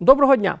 Доброго дня!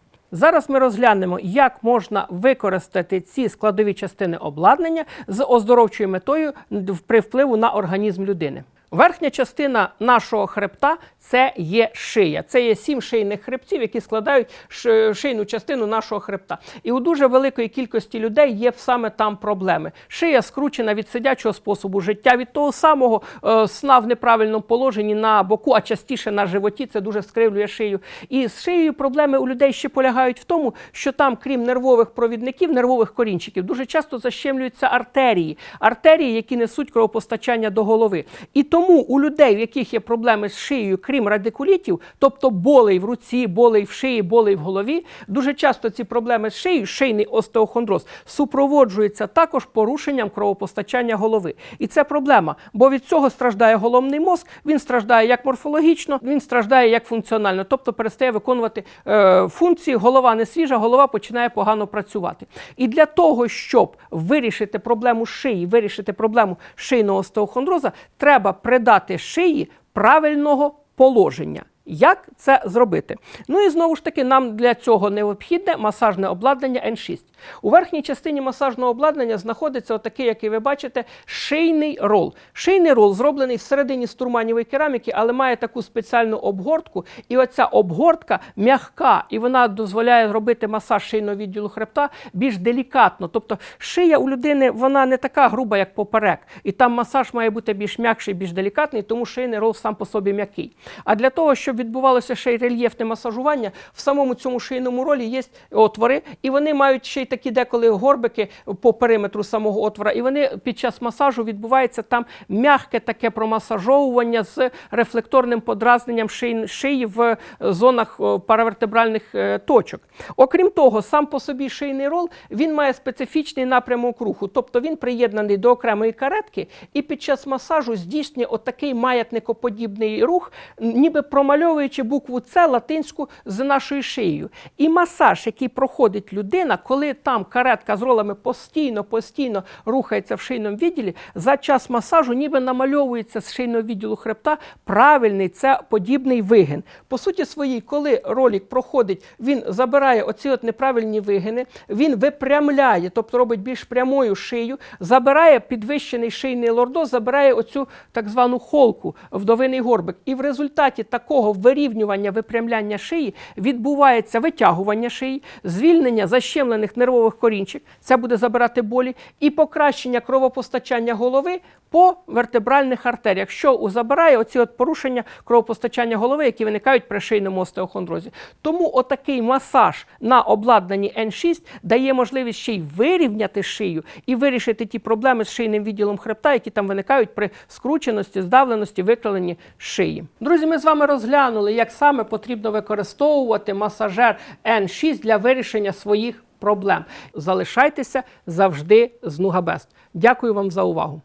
Зараз ми розглянемо, як можна використати ці складові частини обладнання з оздоровчою метою при впливу на організм людини. Верхня частина нашого хребта це є шия. Це є сім шийних хребців, які складають шийну частину нашого хребта. І у дуже великої кількості людей є саме там проблеми. Шия скручена від сидячого способу життя, від того самого е, сна в неправильному положенні на боку, а частіше на животі. Це дуже скривлює шию. І з шиєю проблеми у людей ще полягають в тому, що там, крім нервових провідників, нервових корінчиків, дуже часто защемлюються артерії, артерії, які несуть кровопостачання до голови. І тому у людей, в яких є проблеми з шиєю, крім радикулітів, тобто болей в руці, болей в шиї, болей в голові, дуже часто ці проблеми з шиєю, шийний остеохондроз, супроводжуються також порушенням кровопостачання голови. І це проблема, бо від цього страждає головний мозк, він страждає як морфологічно, він страждає як функціонально, тобто перестає виконувати е, функції, голова не свіжа, голова починає погано працювати. І для того, щоб вирішити проблему шиї, вирішити проблему шийного остеохондроза, треба придати шиї правильного положення. Як це зробити? Ну і знову ж таки, нам для цього необхідне масажне обладнання N6. У верхній частині масажного обладнання знаходиться отакий, який ви бачите, шийний рол. Шийний рол зроблений всередині з турманівої кераміки, але має таку спеціальну обгортку. І оця обгортка м'ягка, і вона дозволяє робити масаж шийного відділу хребта більш делікатно. Тобто шия у людини вона не така груба, як поперек. І там масаж має бути більш м'якший, більш делікатний, тому шийний рол сам по собі м'який. А для того, щоб відбувалося ще й рельєфне масажування, в самому цьому шийному ролі є отвори, і вони мають ще й такі деколи горбики по периметру самого отвора. І вони під час масажу відбувається там м'яке таке промасажовування з рефлекторним подразненням шиї, шиї в зонах паравертебральних е, точок. Окрім того, сам по собі шийний рол він має специфічний напрямок руху, тобто він приєднаний до окремої каретки, і під час масажу здійснює отакий маятникоподібний рух, ніби промальовуючи букву С латинську з нашою шиєю. І масаж, який проходить людина, коли там каретка з ролами постійно, постійно рухається в шийному відділі, за час масажу ніби намальовується з шийного відділу хребта правильний це подібний вигин. По суті своїй, коли ролик проходить, він забирає оці от неправильні вигини, він випрямляє, тобто робить більш прямою шию, забирає підвищений шийний лордоз, забирає оцю так звану холку, вдовиний горбик. І в результаті такого вирівнювання випрямляння шиї відбувається витягування шиї, звільнення защемлених нервових корінчик, це буде забирати болі, і покращення кровопостачання голови по вертебральних артеріях, що забирає оці от порушення кровопостачання голови, які виникають при шийному остеохондрозі. Тому отакий масаж на обладнанні N6 дає можливість ще й вирівняти шию і вирішити ті проблеми з шийним відділом хребта, які там виникають при скрученості, здавленості, викриленні шиї. Друзі, ми з вами розглянули, як саме потрібно використовувати масажер N6 для вирішення своїх проблем. Залишайтеся завжди з Нугабест. Дякую вам за увагу.